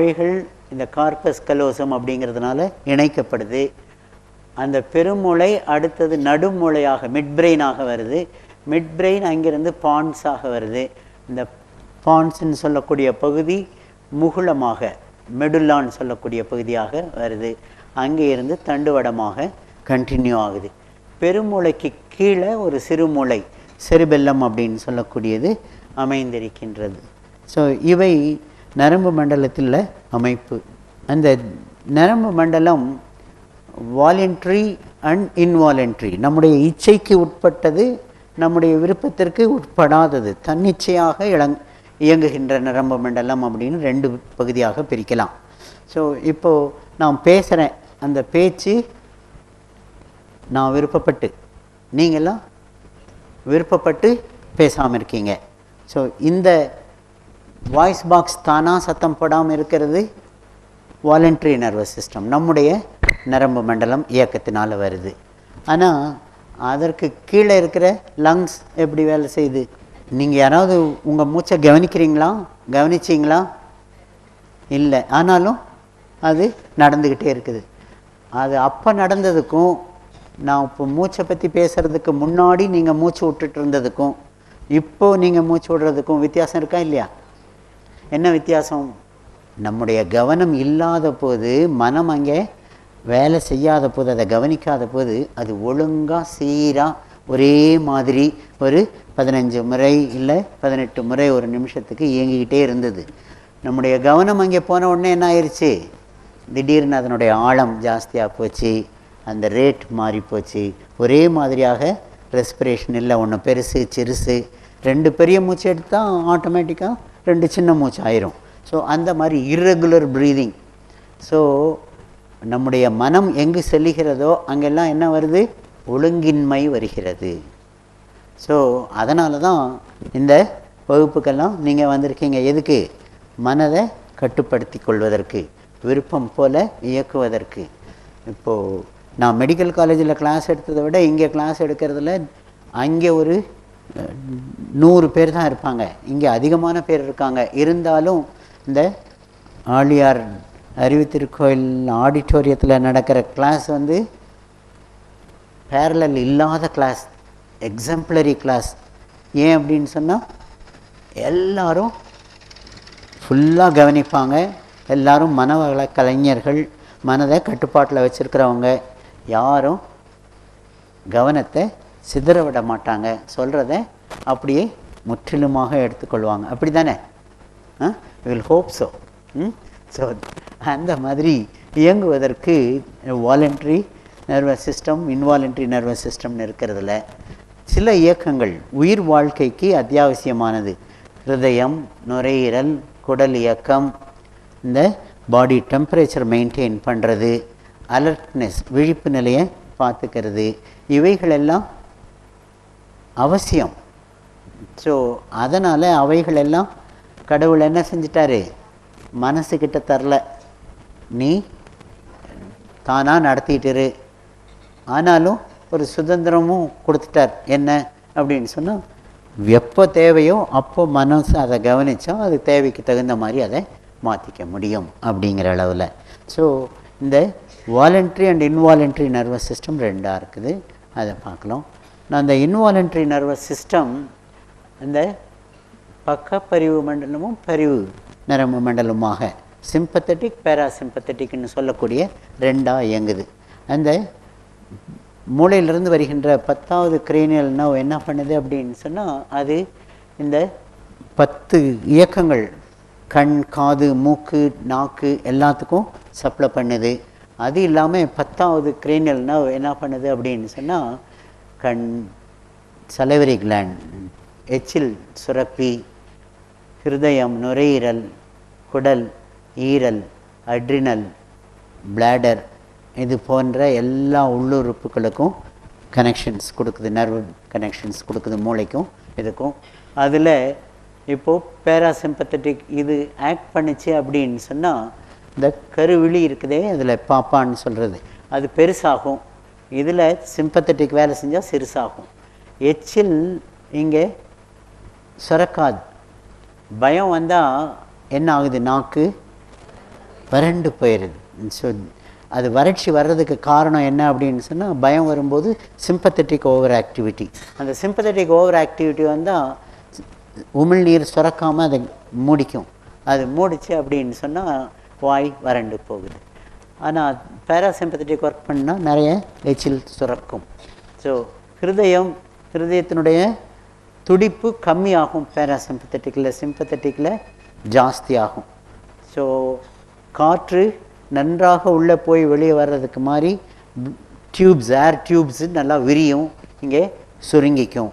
அவைகள் இந்த corpus callosum அப்படிங்கிறதுனால இணைக்கப்படுது. அந்த பெருமுளை அடுத்தது நடுமுளையாக மிட் பிரெயினாக வருது. மிட் பிரெயின் அங்கிருந்து பான்ஸாக வருது. இந்த பான்ஸ்ன்னு சொல்லக்கூடிய பகுதி முகுளமாக மெடுலான்னு சொல்லக்கூடிய பகுதியாக வருது. அங்கே இருந்து தண்டுவடமாக கண்டினியூ ஆகுது. பெருமுளைக்கு கீழே ஒரு சிறுமுளை செருபெல்லம் அப்படின்னு சொல்லக்கூடியது அமைந்திருக்கின்றது. ஸோ இவை நரம்பு மண்டலத்தில் உள்ள அமைப்பு. அந்த நரம்பு மண்டலம் வாலண்ட்ரி அண்ட் இன்வாலண்ட்ரி நம்முடைய இச்சைக்கு உட்பட்டது நம்முடைய விருப்பத்திற்கு உட்படாதது. தன்னிச்சையாக இளங் இயங்குகின்ற நரம்பு மண்டலம் அப்படின்னு ரெண்டு பகுதியாக பிரிக்கலாம். ஸோ இப்போது நான் பேசுகிறேன் அந்த பேச்சு நான் விருப்பப்பட்டு நீங்களாம் விருப்பப்பட்டு பேசாமல் இருக்கீங்க. ஸோ இந்த வாய்ஸ் பாக்ஸ் தானாக சத்தம் போடாமல் இருக்கிறது? வாலண்ட்ரி நர்வஸ் சிஸ்டம் நம்முடைய நரம்பு மண்டலம் இயக்கத்தினால் வருது. ஆனால் அதற்கு கீழே இருக்கிற லங்ஸ் எப்படி வேலை செய்யுது? நீங்கள் யாராவது உங்கள் மூச்சை கவனிக்கிறீங்களா? கவனிச்சிங்களா? இல்லை. ஆனாலும் அது நடந்துக்கிட்டே இருக்குது. அது அப்போ நடந்ததுக்கும் நான் இப்போ மூச்சை பற்றி பேசுகிறதுக்கு முன்னாடி நீங்கள் மூச்சு விட்டுட்டு இருந்ததுக்கும் இப்போது நீங்கள் மூச்சு விடுறதுக்கும் வித்தியாசம் இருக்கா இல்லையா? என்ன வித்தியாசம்? நம்முடைய கவனம் இல்லாத போது மனம் அங்கே வேலை செய்யாத போது அதை கவனிக்காத போது அது ஒழுங்காக சீராக ஒரே மாதிரி ஒரு பதினஞ்சு முறை இல்லை பதினெட்டு முறை ஒரு நிமிஷத்துக்கு இயங்கிக்கிட்டே இருந்தது. நம்முடைய கவனம் அங்கே போன உடனே என்ன ஆயிடுச்சு திடீர்னு அதனுடைய ஆழம் ஜாஸ்தியாக போச்சு அந்த ரேட் மாறி போச்சு. ஒரே மாதிரியாக ரெஸ்பிரேஷன் இல்லை ஒன்று பெருசு சிறுசு. ரெண்டு பெரிய மூச்சு எடுத்தால் ஆட்டோமேட்டிக்காக ரெண்டு சின்ன மூச்சு ஆயிரும். ஸோ அந்த மாதிரி irregular ப்ரீதிங் ஸோ நம்முடைய மனம் எங்கு செல்லுகிறதோ அங்கெல்லாம் என்ன வருது? ஒழுங்கின்மை வருகிறது. ஸோ அதனால தான் இந்த வகுப்புக்கெல்லாம் நீங்கள் வந்திருக்கீங்க. எதுக்கு? மனதை கட்டுப்படுத்தி கொள்வதற்கு விருப்பம் போல இயக்குவதற்கு. இப்போது நான் மெடிக்கல் காலேஜில் கிளாஸ் எடுத்ததை விட இங்கே கிளாஸ் எடுக்கிறதுல அங்கே ஒரு நூறு பேர் தான் இருப்பாங்க. இங்கே அதிகமான பேர் இருக்காங்க. இருந்தாலும் இந்த ஆழியார் அறிவுத்திருக்கோயில் ஆடிட்டோரியத்தில் நடக்கிற கிளாஸ் வந்து பேரலல் இல்லாத கிளாஸ் எக்ஸாம்பிளரி கிளாஸ் ஏன் அப்படின்னு சொன்னால் எல்லாரும் ஃபுல்லாக கவனிப்பாங்க. எல்லாரும் மனவள கலைஞர்கள் மனதை கட்டுப்பாட்டில் வச்சுருக்கிறவங்க. யாரும் கவனத்தை சிதற விட மாட்டாங்க சொல்கிறத அப்படியே முற்றிலுமாக எடுத்துக்கொள்வாங்க. அப்படி தானே will hope so hmm? So அந்த மாதிரி இயங்குவதற்கு voluntary nervous system involuntary nervous சிஸ்டம்னு இருக்கிறதுல சில இயக்கங்கள் உயிர் வாழ்க்கைக்கு அத்தியாவசியமானது. ஹிருதயம் நுரையீரல் குடல் இயக்கம் இந்த பாடி டெம்பரேச்சர் மெயின்டைன் பண்ணுறது அலர்ட்னஸ் விழிப்பு நிலையை பார்த்துக்கிறது இவைகளெல்லாம் அவசியம். ஸோ அதனால் அவைகளெல்லாம் கடவுள் என்ன செஞ்சிட்டாரு? மனசுக்கிட்ட தரல. நீ தானாக நடத்திட்டுரு. ஆனாலும் ஒரு சுதந்திரமும் கொடுத்துட்டார். என்ன? அப்படின்னு சொன்னால் எப்போ தேவையோ அப்போ மனசு அதை கவனித்தா அது தேவைக்கு தகுந்த மாதிரி அதை மாற்றிக்க முடியும் அப்படிங்கிற அளவில். ஸோ இந்த voluntary and involuntary nervous system ரெண்டாக இருக்குது. அதை பார்க்கலாம். நான் அந்த இன்வாலண்ட்ரி நர்வஸ் சிஸ்டம் இந்த பக்கப்பரிவு மண்டலமும் பரிவு நரம்பு மண்டலமாக சிம்பத்தட்டிக் பேராசிம்பத்தட்டிக்னு சொல்லக்கூடிய ரெண்டாக இயங்குது. அந்த மூளையிலிருந்து வருகின்ற பத்தாவது கிரேனியல் நவ் என்ன பண்ணுது அப்படின்னு சொன்னால் அது இந்த பத்து இயக்கங்கள் கண் காது மூக்கு நாக்கு எல்லாத்துக்கும் சப்ளை பண்ணுது. அது இல்லாமல் பத்தாவது கிரேனியல் நவ் என்ன பண்ணுது அப்படின்னு சொன்னால் கண் சலவரி கிளாண்ட் எச்சில் சுரப்பி ஹிருதயம் நுரையீரல் குடல் ஈரல் அட்ரினல் பிளாடர் இது போன்ற எல்லா உள்ளுறுப்புகளுக்கும் கனெக்ஷன்ஸ் கொடுக்குது நர்வ் கனெக்ஷன்ஸ் கொடுக்குது மூளைக்கும் இதுக்கும். அதில் இப்போது பேராசிம்பத்தட்டிக் இது ஆக்ட் பண்ணுச்சு அப்படின்னு சொன்னால் இந்த கருவிழி இருக்குதே அதில் பாப்பான்னு சொல்கிறது அது பெருசாகும். இதில் சிம்பத்தட்டிக் வேலை செஞ்சால் சிறுசாகும். எச்சில் இங்கே சுரக்காது. பயம் வந்தால் என்ன ஆகுது? நாக்கு வறண்டு போயிடுது. ஸோ அது வறட்சி வர்றதுக்கு காரணம் என்ன அப்படின்னு சொன்னால் பயம் வரும்போது சிம்பத்தட்டிக் ஓவர் ஆக்டிவிட்டி அந்த சிம்பத்தட்டிக் ஓவர் ஆக்டிவிட்டி வந்தால் உமிழ்நீர் சுரக்காமல் அதை மூடிக்கும். அது மூடிச்சு அப்படின்னு சொன்னால் வாய் வறண்டு போகுது. ஆனால் பேராசிம்பத்தட்டிக் ஒர்க் பண்ணால் நிறைய எச்சில் சுரக்கும். ஸோ ஹிருதயம் ஹிருதயத்தினுடைய துடிப்பு கம்மியாகும் பேராசிம்பத்தட்டிக்கில் சிம்பத்தட்டிக்கில் ஜாஸ்தி ஆகும் ஸோ காற்று நன்றாக உள்ளே போய் வெளியே வர்றதுக்கு மாதிரி டியூப்ஸ் ஏர் டியூப்ஸ் நல்லா விரியும் இங்கே சுருங்கிக்கும்.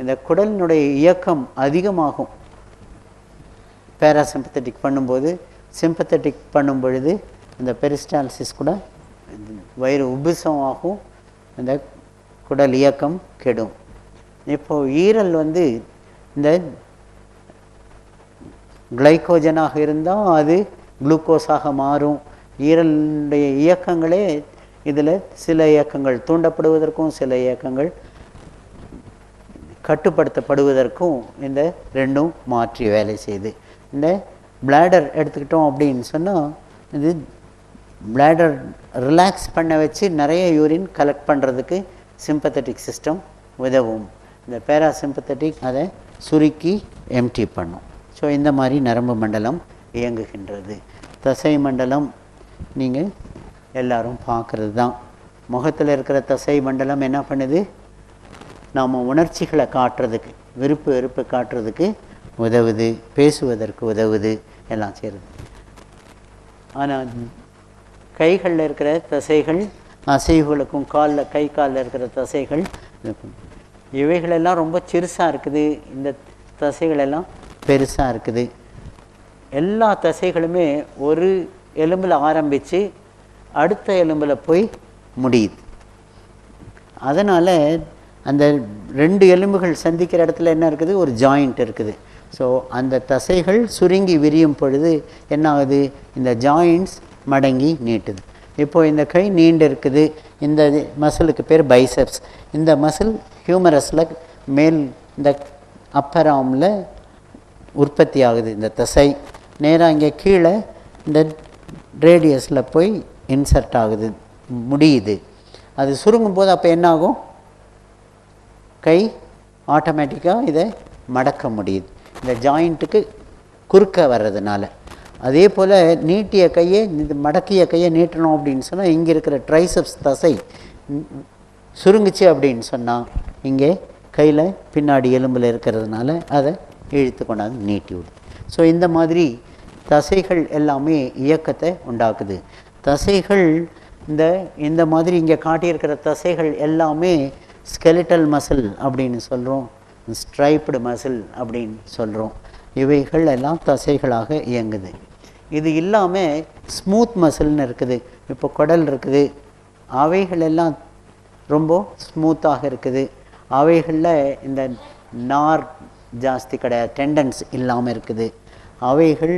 இந்த குடலினுடைய இயக்கம் அதிகமாகும். பேராசிம்பத்தட்டிக் பண்ணும்போது சிம்பத்தட்டிக் பண்ணும் பொழுது இந்த பெரிஸ்டால்சிஸ் கூட வயிறு உபுசம் ஆகும் இந்த குடல் இயக்கம் கெடும். இப்போது ஈரல் வந்து இந்த கிளைக்கோஜனாக இருந்தால் அது குளுக்கோஸாக மாறும். ஈரலுடைய இயக்கங்களே இதில் சில இயக்கங்கள் தூண்டப்படுவதற்கும் சில இயக்கங்கள் கட்டுப்படுத்தப்படுவதற்கும் இந்த ரெண்டும் மாற்றி வேலை செய்யுது இந்த பிளாடர் எடுத்துக்கிட்டோம் அப்படின்னு சொன்னால் இது பிளாடர் ரிலாக்ஸ் பண்ண வச்சு நிறைய யூரின் கலெக்ட் பண்ணுறதுக்கு சிம்பத்தட்டிக் சிஸ்டம் உதவும். இந்த பேராசிம்பத்தட்டிக் அதை சுருக்கி எம்டி பண்ணும். ஸோ இந்த மாதிரி நரம்பு மண்டலம் இயங்குகின்றது. தசை மண்டலம் நீங்கள் எல்லாரும் பார்க்குறது தான். முகத்தில் இருக்கிற தசை மண்டலம் என்ன பண்ணுது? நாம் உணர்ச்சிகளை காட்டுறதுக்கு விருப்பு வெறுப்பு காட்டுறதுக்கு உதவுது பேசுவதற்கு உதவுது எல்லாம் செய்கிறது ஆனால் கைகளில் இருக்கிற தசைகள் அசைவுகளுக்கும் காலில் கை காலில் இருக்கிற தசைகள் இருக்கும். இவைகளெல்லாம் ரொம்ப சிறுசாக இருக்குது. இந்த தசைகளெல்லாம் பெருசாக இருக்குது. எல்லா தசைகளுமே ஒரு எலும்பில் ஆரம்பித்து அடுத்த எலும்பில் போய் முடியுது. அதனால் அந்த ரெண்டு எலும்புகள் சந்திக்கிற இடத்துல என்ன இருக்குது? ஒரு ஜாயிண்ட் இருக்குது. ஸோ அந்த தசைகள் சுருங்கி விரியும் பொழுது என்ன ஆகுது? இந்த ஜாயிண்ட்ஸ் மடங்கி நீட்டுது. இப்போ இந்த கை நீண்டு இருக்குது இந்த மசிலுக்கு பேர் பைசப்ஸ். இந்த மசில் ஹியூமரஸில் மேல் இந்த அப்பர் ஆர்மில் உற்பத்தி ஆகுது. இந்த தசை. நேராக இங்கே கீழே இந்த ரேடியஸில் போய் இன்சர்ட் ஆகுது. முடியுது. அது சுருங்கும் போது அப்போ என்னாகும்? கை ஆட்டோமேட்டிக்காக இதை மடக்க முடியுது. இந்த ஜாயிண்ட்டுக்கு குறுக்க வர்றதுனால. அதே போல் நீட்டிய கையை இந்த மடக்கிய கையை நீட்டணும் அப்படின்னு சொன்னால் இங்கே இருக்கிற ட்ரைசப்ஸ் தசை சுருங்குச்சு அப்படின்னு சொன்னால் இங்கே கையில் பின்னாடி எலும்பில் இருக்கிறதுனால அதை இழுத்து கொண்டாந்து நீட்டி விடுது ஸோ இந்த மாதிரி தசைகள் எல்லாமே இயக்கத்தை உண்டாக்குது. தசைகள் இந்த இந்த மாதிரி இங்கே காட்டியிருக்கிற தசைகள் எல்லாமே ஸ்கெலிட்டல் மசில் அப்படின்னு சொல்கிறோம் ஸ்ட்ரைப்டு மசில் அப்படின்னு சொல்கிறோம் இவைகள் எல்லாம் தசைகளாக இயங்குது. இது இல்லாமல் ஸ்மூத் மசில்னு இருக்குது. இப்போ குடல் இருக்குது. அவைகள் எல்லாம் ரொம்ப ஸ்மூத்தாக இருக்குது. அவைகளில் இந்த நார் ஜாஸ்தி கிடையாது. டெண்டன்ஸ் இல்லாமல் இருக்குது. அவைகள்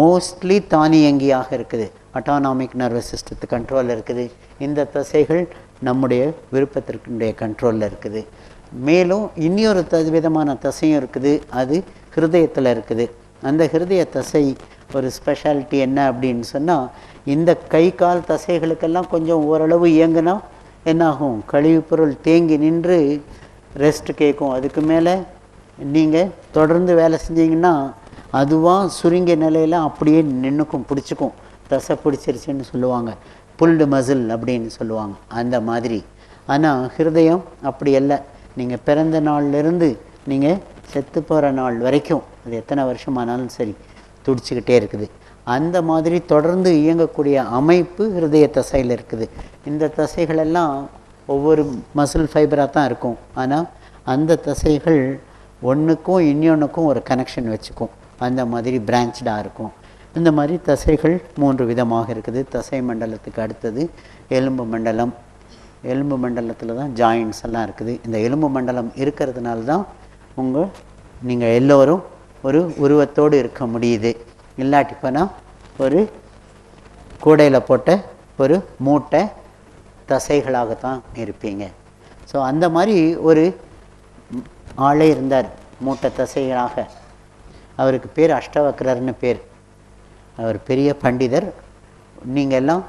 மோஸ்ட்லி தானியங்கியாக இருக்குது. அட்டானாமிக் நர்வஸ் சிஸ்டத்து கண்ட்ரோலில் இருக்குது. இந்த தசைகள் நம்முடைய விருப்பத்திற்குடைய கண்ட்ரோலில் இருக்குது. மேலும் இன்னொரு த விதமான தசையும் இருக்குது. அது ஹிருதயத்தில் இருக்குது. அந்த ஹிருதய தசை ஒரு ஸ்பெஷாலிட்டி என்ன அப்படின்னு சொன்னால் இந்த கை கால் தசைகளுக்கெல்லாம் கொஞ்சம் ஓரளவு இயங்குனா என்னாகும்? கழிவுப்பொருள் தேங்கி நின்று ரெஸ்ட் கேட்கும் அதுக்கு மேலே நீங்கள் தொடர்ந்து வேலை செஞ்சீங்கன்னா அதுவாக சுருங்கிய நிலையில் அப்படியே நின்றுக்கும் பிடிச்சிக்கும். தசை பிடிச்சிருச்சுன்னு சொல்லுவாங்க. புல்டு மசில் அப்படின்னு சொல்லுவாங்க. அந்த மாதிரி. ஆனால் ஹிருதயம் அப்படி இல்லை நீங்கள் பிறந்த நாள்லேருந்து நீங்கள் செத்து போகிற நாள் வரைக்கும். அது எத்தனை வருஷமானாலும் சரி. துடிச்சுக்கிட்டே இருக்குது. அந்த மாதிரி தொடர்ந்து இயங்கக்கூடிய அமைப்பு ஹிருதய தசையில் இருக்குது. இந்த தசைகளெல்லாம் ஒவ்வொரு மசில் ஃபைபராக தான் இருக்கும். ஆனால் அந்த தசைகள் ஒன்றுக்கும் இன்னொன்றுக்கும் ஒரு கனெக்ஷன் வச்சுக்கும். அந்த மாதிரி பிரான்ச்டாக இருக்கும். இந்த மாதிரி தசைகள் மூன்று விதமாக இருக்குது. தசை மண்டலத்துக்கு அடுத்தது எலும்பு மண்டலம். எலும்பு மண்டலத்தில் தான் ஜாயின்ட்ஸ் எல்லாம் இருக்குது. இந்த எலும்பு மண்டலம் இருக்கிறதுனால தான் உங்கள் நீங்கள் எல்லோரும் ஒரு உருவத்தோடு இருக்க முடியுது. இல்லாட்டி போனால் ஒரு கூடையில் போட்ட ஒரு மூட்டை தசைகளாகத்தான் இருப்பீங்க. ஸோ அந்த மாதிரி ஒரு ஆளே இருந்தார் மூட்டை தசைகளாக. அவருக்கு பேர் அஷ்டவக்ரர்னு பேர். அவர் பெரிய பண்டிதர். நீங்கள் எல்லாம்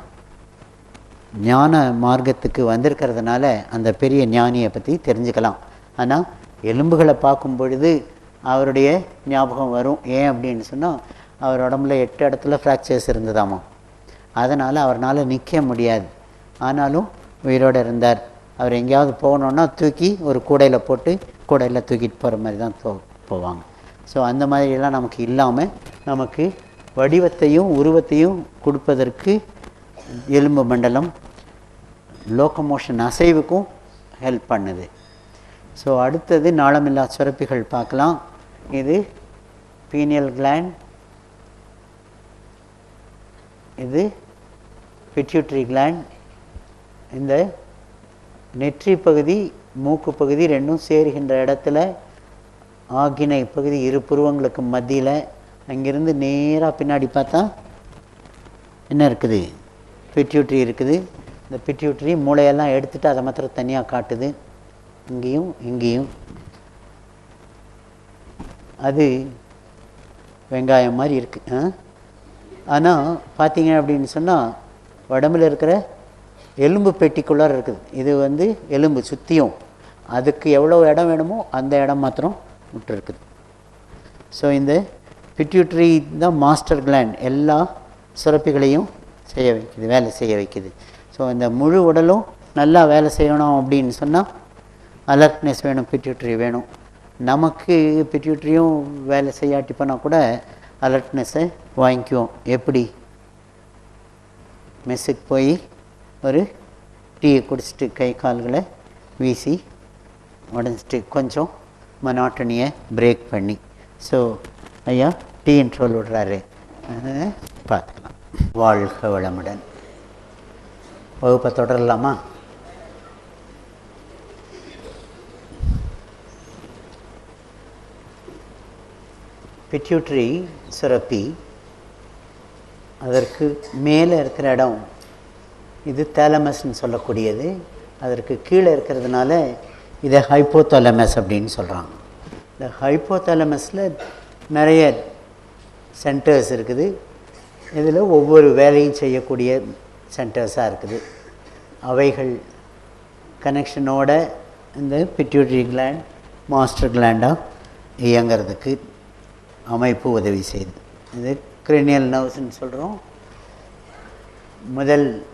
ஞான மார்க்கத்துக்கு வந்திருக்கிறதுனால அந்த பெரிய ஞானியை பற்றி தெரிஞ்சுக்கலாம். ஆனால் எலும்புகளை பார்க்கும் பொழுது அவருடைய ஞாபகம் வரும். ஏன் அப்படின்னு சொன்னால் அவர் உடம்புல எட்டு இடத்துல ஃப்ராக்சர்ஸ் இருந்ததாமா. அதனால் அவரால் நிற்க முடியாது. ஆனாலும் உயிரோடு இருந்தார். அவர் எங்கேயாவது போகணுன்னா தூக்கி ஒரு கூடையில் போட்டு கூடையில் தூக்கிட்டு போகிற மாதிரி தான் போ போவாங்க. ஸோ அந்த மாதிரியெல்லாம் நமக்கு இல்லாமல் நமக்கு வடிவத்தையும் உருவத்தையும் கொடுப்பதற்கு எலும்பு மண்டலம் லோக்கமோஷன் அசைவுக்கும் ஹெல்ப் பண்ணுது. ஸோ அடுத்தது நாளமில்லா சுரப்பிகள் பார்க்கலாம். இது பீனியல் கிளாண்ட் இது பிட்யூட்ரி கிளாண்ட் இந்த நெற்றி பகுதி மூக்கு பகுதி ரெண்டும் சேருகின்ற இடத்துல ஆகினை பகுதி இரு புருவங்களுக்கு மத்தியில் அங்கிருந்து நேராக பின்னாடி பார்த்தா என்ன இருக்குது? பிட்யூட்ரி இருக்குது. இந்த பிட்யூட்ரி மூளையெல்லாம் எடுத்துகிட்டு அதை மாத்திரம் தனியாக காட்டுது. இங்கேயும் இங்கேயும். அது வெங்காயம் மாதிரி இருக்குது ஆ? ஆனால் பார்த்தீங்க அப்படின்னு சொன்னால் உடம்புல இருக்கிற எலும்பு பெட்டிக்குள்ளார இருக்குது. இது வந்து எலும்பு சுற்றியும் அதுக்கு எவ்வளோ இடம் வேணுமோ அந்த இடம் மாத்திரம் விட்டுருக்குது ஸோ இந்த பிட்யூட்ரி தான் மாஸ்டர் கிளாண்ட் எல்லா சுரப்பிகளையும் செய்ய வைக்குது வேலை செய்ய வைக்குது. ஸோ இந்த முழு உடலும் நல்லா வேலை செய்யணும் அப்படின்னு சொன்னால் அலர்ட்னஸ் வேணும் பிட்யூட்ரி வேணும். நமக்கு பிட்யூட்ரியும் வேலை செய்யாட்டி போனால் கூட அலர்ட்னஸை வாங்கிக்குவோம். எப்படி? மெஸ்ஸுக்கு போய் ஒரு டீயை குடிச்சிட்டு கை கால்களை வீசி உடஞ்சிட்டு கொஞ்சம் மனாட்டனியை பிரேக் பண்ணி. ஸோ ஐயா டீ இன்ட்ரோல் விடுறாரு. அதை பார்த்துக்கலாம் வாழ்க வளமுடன். வகுப்பை தொடரலாமா? பிட்யூட்ரி சுரப்பி அதற்கு மேலே இருக்கிற இடம் இது தேலமஸ்ன்னு சொல்லக்கூடியது. அதற்கு கீழே இருக்கிறதுனால இதை ஹைப்போதலமஸ் அப்படின்னு சொல்கிறாங்க இந்த ஹைப்போதலமஸில் நிறைய சென்டர்ஸ் இருக்குது. இதில் ஒவ்வொரு வேலையும் செய்யக்கூடிய சென்டர்ஸாக இருக்குது. அவைகள் கனெக்ஷனோட இந்த பிட்யூட்ரி கிளாண்ட் மாஸ்டர் கிளாண்டாக இயங்கிறதுக்கு அமைப்பு உதவி செய்யுது இது கிரினியல் நர்வ்ஸ்ன்னு சொல்கிறோம் முதல்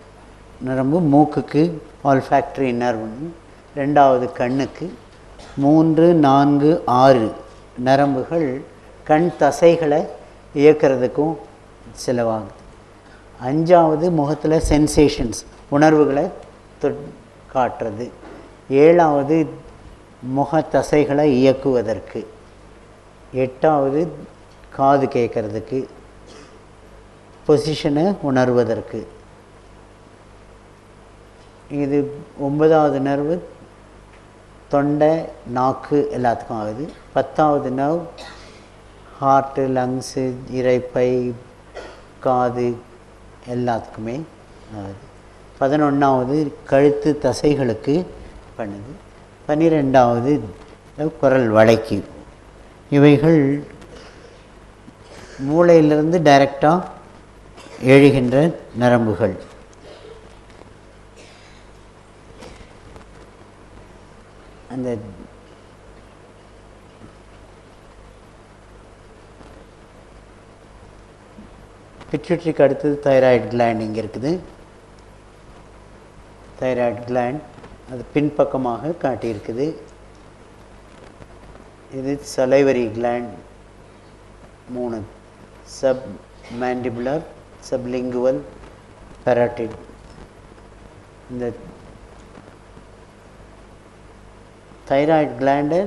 நரம்பு மூக்குக்கு ஆல்ஃபேக்டரி நர்வுன்னு ரெண்டாவது கண்ணுக்கு. மூன்று நான்கு ஆறு நரம்புகள் கண் தசைகளை இயக்கிறதுக்கும் செலவாகுது. அஞ்சாவது முகத்தில் சென்சேஷன்ஸ் உணர்வுகளை தொட் காட்டுறது. ஏழாவது முக தசைகளை இயக்குவதற்கு. எட்டாவது காது கேட்கறதுக்கு பொசிஷனை உணர்வதற்கு. இது ஒன்பதாவது நர்வு தொண்டை நாக்கு எல்லாத்துக்கும் ஆகுது. பத்தாவது நர்வ் ஹார்ட்டு லங்ஸு இரைப்பை காது எல்லாத்துக்குமே ஆகுது. பதினொன்றாவது கழுத்து தசைகளுக்கு பண்ணுது. பன்னிரெண்டாவது குரல் வளைக்கு. இவைகள் மூளையிலிருந்து டைரக்டாக எழுகின்ற நரம்புகள். அந்த பிச்சுட்ரிக்கு அடுத்தது தைராய்டு கிளாண்ட் இங்கே இருக்குது. தைராய்டு கிளாண்ட் அது பின்பக்கமாக காட்டியிருக்குது. இது சலைவரி கிளாண்ட் மூணு. சப் மேண்டிபுலர் சப்லிங்குவல் பெராட்டிட் இந்த தைராய்டு கிளாண்டு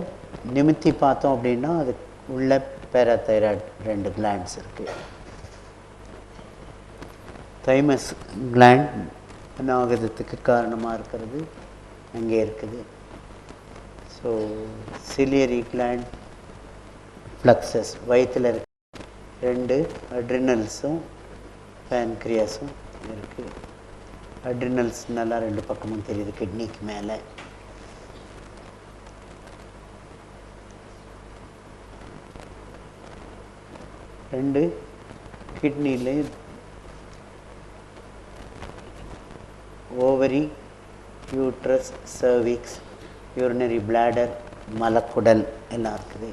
நிமித்தி பார்த்தோம் அப்படின்னா அது உள்ள பேராதைராய்டு ரெண்டு கிளாண்ட்ஸ் இருக்குது தைமஸ் கிளாண்ட் அநாகதத்துக்கு காரணமாக இருக்கிறது. அங்கே இருக்குது. ஸோ சிலியரி கிளாண்ட் ஃப்ளக்ஸஸ் வயிற்றில் இருக்க ரெண்டு அட்ரினல்ஸும் பேன்க்ரியாஸும் இருக்குது அட்ரினல்ஸ் நல்லா ரெண்டு பக்கமும் தெரியுது கிட்னிக்கு மேலே. ரெண்டு கிட்னிலையும் ovary uterus cervix urinary bladder மலக்குடல் எல்லாம் இருக்குது.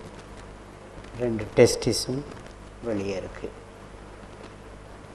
ரெண்டு டெஸ்டிஸும் வெளியே இருக்குது